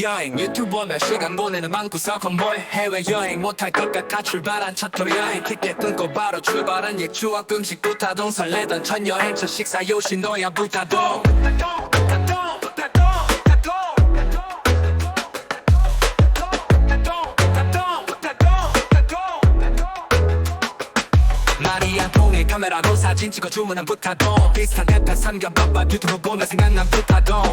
여행 유튜버 몇 시간 보내는 망구석 컨보이 해외여행 못할 것 같아 출발한 첫토 여행. 티켓 끊고 바로 출발한 옛 추억 음식부터 동 설레던 첫 여행. 첫 식사 요시노야 부타동. 카메라로 사진 찍어 주문한 부타동. 비슷한 대파 삼겹밥밥 유튜브 보면 생각난 부타동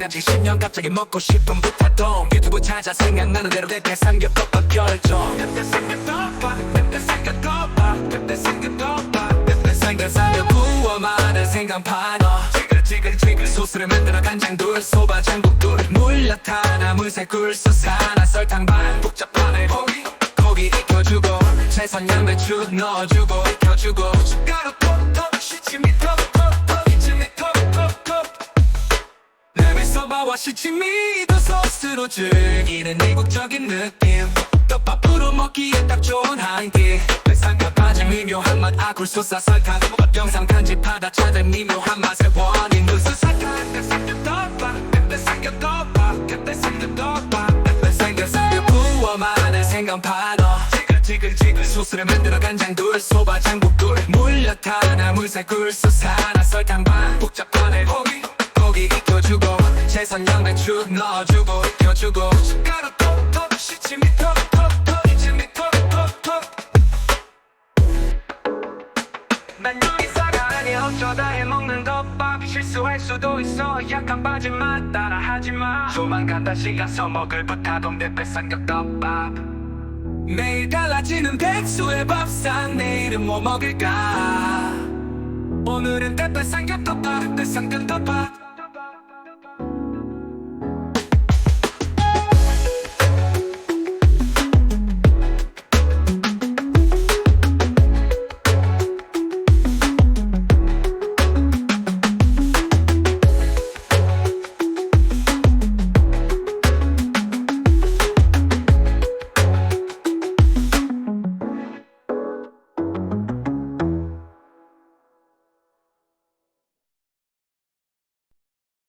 안 간지 10년 갑자기 먹고 싶은 부타동 유튜브 찾아 생각나는 대로 대파 삼겹밥밥 결정. 대파 삼겹밥밥 대파 삼겹밥밥 대파 삼겹밥밥 대파 삼겹 구워 마늘 생강판 지글지글지글 소스를 만들어 간장 둘 소바 장국 둘 물엿 하나 물새 굴소스 하나 설탕 반 복잡하네 고기. 고기 익혀주고 채선 양배추 넣어주고 익혀주고 숟가루 톡톡 시치미 톡톡 레미소바와 시치 미도 소스로 즐기는 이국적인 느낌. 떡밥으로 먹기에 딱 좋은 한끼. 백상과 빠진 미묘한 맛 아굴소사 설탕 영상 편집하다 찾은 미묘한 맛의 원인. 무슨 설탕 백삼겹떡밥 백백삼겹떡밥 백백삼겹떡밥. 백백삼겹 구워 마늘 생강파 넣어 지글지글지글 소스를 만들어 간장 둘 소바 장국 둘. 물엿 하나 물새 굴소스 하나 설탕 반. 복잡하네 고기 고기 익혀주고 채선 양배추 넣어주고 익혀주고. 숟가루 톡톡 시치미 톡톡톡 이치미 톡톡톡 난 요리사가 아니 어쩌다 해먹는 덮밥 실수할 수도 있어. 빠진 맛 따라하지마. 조만간 다시 가서 먹을 부타동 대패 삼겹 덮밥. 매일 달라지는 백수의 밥상 내일은 뭐 먹을까? 오늘은 대패 삼겹 덮밥 대패 삼겹 덮밥